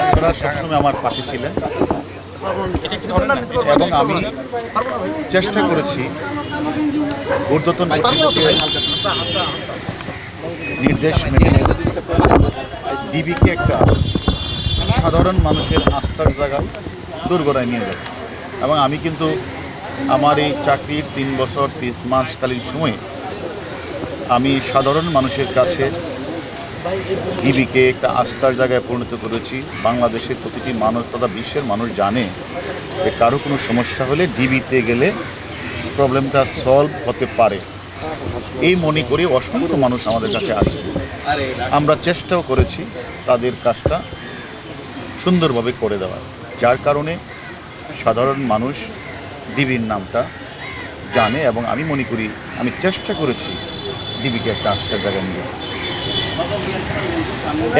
আপনারা সবসময় আমার পাশে ছিলেন। এবং আমি চেষ্টা করেছি ঊর্ধ্বতন নির্দেশ মেনে ডিবিকে একটা সাধারণ মানুষের আস্থার জায়গা দুর্গড়ায় নিয়ে যাবে। এবং আমি কিন্তু আমার এই চাকরির তিন বছর, তিন মাসকালীন সময়ে আমি সাধারণ মানুষের কাছে ডিবিকে একটা আস্থার জায়গায় পরিণত করেছি। বাংলাদেশের প্রতিটি মানুষ তথা বিশ্বের মানুষ জানে যে কারও কোনো সমস্যা হলে ডিবিতে গেলে প্রবলেমটা সলভ হতে পারে। এই মনে করে অসংখ্য মানুষ আমাদের কাছে আসছে। আমরা চেষ্টাও করেছি তাদের কাজটা সুন্দরভাবে করে দেওয়ার। যার কারণে সাধারণ মানুষ ডিবির নামটা জানে এবং আমি মনে করি, আমি চেষ্টা করেছি ডিবিকে একটা আস্থার জায়গায় নিয়ে।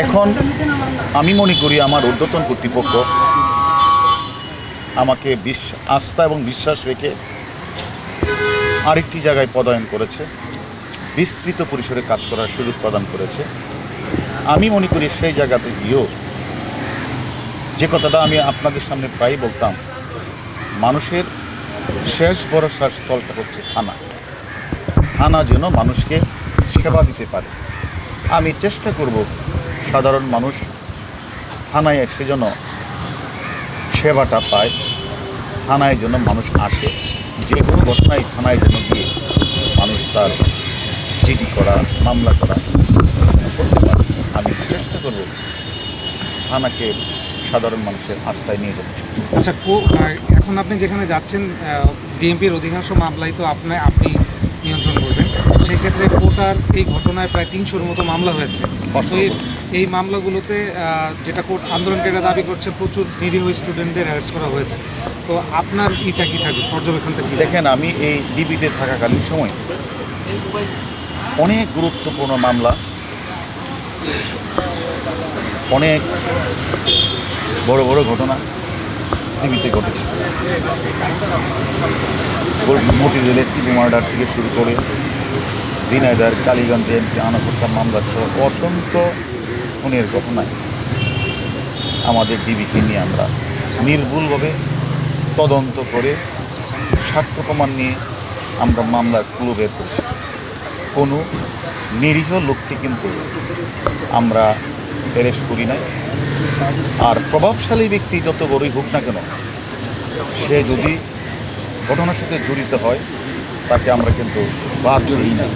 এখন আমি মনে করি আমার ঊর্ধ্বতন কর্তৃপক্ষ আমাকে বিশ্বাস আস্থা এবং বিশ্বাস রেখে আরেকটি জায়গায় পদায়ন করেছে, বিস্তৃত পরিসরে কাজ করার সুযোগ প্রদান করেছে। আমি মনে করি সেই জায়গাতে গিয়েও যে কথাটা আমি আপনাদের সামনে প্রায়ই বলতাম, মানুষের শেষ ভরসার স্থলটা হচ্ছে থানা। থানা যেন মানুষকে সেবা দিতে পারে। আমি চেষ্টা করব সাধারণ মানুষ থানায় এসে যেন সেবাটা পায়, থানায় যেন মানুষ আসে, যে কোনো ঘটনায় থানায় যেন গিয়ে মানুষ তার জিডি করা, মামলা করা করতে পারে। আমি চেষ্টা করব থানাকে সাধারণ মানুষের আস্থায় নিয়ে যেতে। আচ্ছা এখন আপনি যেখানে যাচ্ছেন ডিএমপির অধিকাংশ মামলাই তো আপনি আপনি নিয়ন্ত্রণ করবেন। সেই ক্ষেত্রে কোর্টার এই ঘটনায় প্রায় তিনশোর মতো মামলা হয়েছে। এই- মামলাগুলোতে যেটা কোর্ট আন্দোলনকারীরা দাবি করছে প্রচুর নিরীহ স্টুডেন্টদের অ্যারেস্ট করা হয়েছে। তো আপনার ইটা কি থাকবে? পর্যবেক্ষণটা কি দেখেন আমি এই ডিবিতে থাকাকালীন সময় অনেক গুরুত্বপূর্ণ মামলা অনেক বড় বড় ঘটনা ডিবিতে ঘটেছে। মতিঝিলের টিপু মার্ডার থেকে শুরু করে ঝিনাইদার, কালীগঞ্জে আনহত্যা মামলা সহ অসংখ্য খুনের ঘটনায় আমাদের ডিবিকে নিয়ে আমরা নির্ভুলভাবে তদন্ত করে সাক্ষ্য প্রমাণ নিয়ে আমরা মামলার ক্লু বের কোনো নিরীহ লোককে কিন্তু আমরা অ্যারেস্ট করি নাই। আর প্রভাবশালী ব্যক্তি যত বড়ই হোক না কেন, সে যদি ঘটনার সাথে জড়িত হয়, তাকে আমরা কিন্তু বাদ দিই না।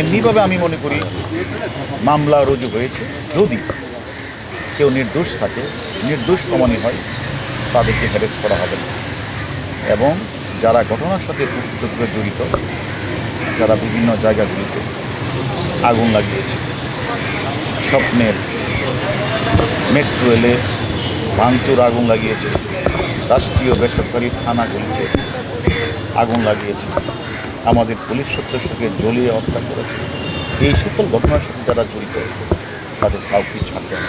এমনিভাবে আমি মনে করি মামলা রুজু হয়েছে। যদি কেউ নির্দোষ থাকে, নির্দোষ প্রমাণী হয়, তাদেরকে হ্যারেস করা হবে না। এবং যারা ঘটনার সাথে জড়িত, যারা বিভিন্ন জায়গাগুলিতে আগুন লাগিয়েছে, স্বপ্নের মেট্রো রেলে ভাঙচুর আগুন লাগিয়েছে, রাষ্ট্রীয় বেসরকারি থানাগুলিতে আগুন লাগিয়েছে আমাদের পুলিশ সদস্যকে জ্বলিয়ে হত্যা করেছে। এই সকল ঘটনার সাথে যারা জড়িত তাদের কাউকে ছাড়বে না।